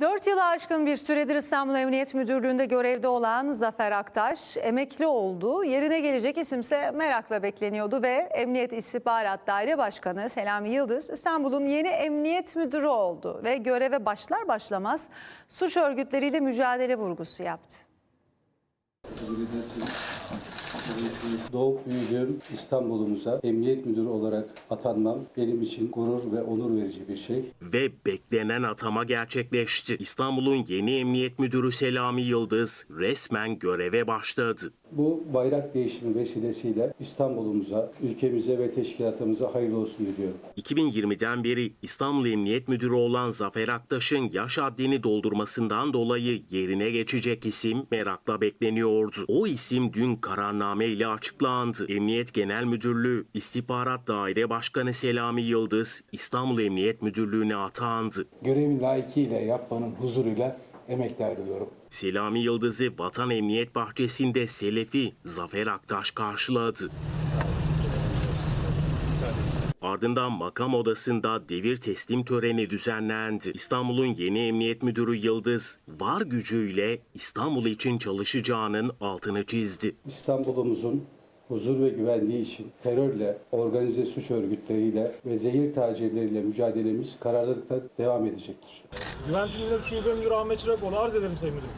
4 yılı aşkın bir süredir İstanbul Emniyet Müdürlüğü'nde görevde olan Zafer Aktaş emekli oldu. Yerine gelecek isimse merakla bekleniyordu ve Emniyet İstihbarat Daire Başkanı Selami Yıldız İstanbul'un yeni emniyet müdürü oldu ve göreve başlar başlamaz suç örgütleriyle mücadele vurgusu yaptı. Doğup büyüdüğüm İstanbul'umuza emniyet müdürü olarak atanmam benim için gurur ve onur verici bir şey. Ve beklenen atama gerçekleşti. İstanbul'un yeni emniyet müdürü Selami Yıldız resmen göreve başladı. Bu bayrak değişimi vesilesiyle İstanbul'umuza, ülkemize ve teşkilatımıza hayırlı olsun diliyorum. 2020'den beri İstanbul Emniyet Müdürü olan Zafer Aktaş'ın yaş haddini doldurmasından dolayı yerine geçecek isim merakla bekleniyordu. O isim dün kararname ile açıklandı. Emniyet Genel Müdürlüğü İstihbarat Daire Başkanı Selami Yıldız İstanbul Emniyet Müdürlüğü'ne atandı. görevin layıkıyla yapmanın huzuruyla emekli ayrılıyorum. Selami Yıldız'ı Vatan Emniyet Bahçesi'nde Selefi Zafer Aktaş karşıladı. Ardından makam odasında devir teslim töreni düzenlendi. İstanbul'un yeni emniyet müdürü Yıldız, var gücüyle İstanbul için çalışacağının altını çizdi. İstanbul'umuzun huzur ve güvenliği için terörle, organize suç örgütleriyle ve zehir tacirleriyle mücadelemiz kararlılıkla devam edecektir. Güvenlik Şube Müdürü Ahmet Çırakoğlu arz ederim Sayın Müdürüm.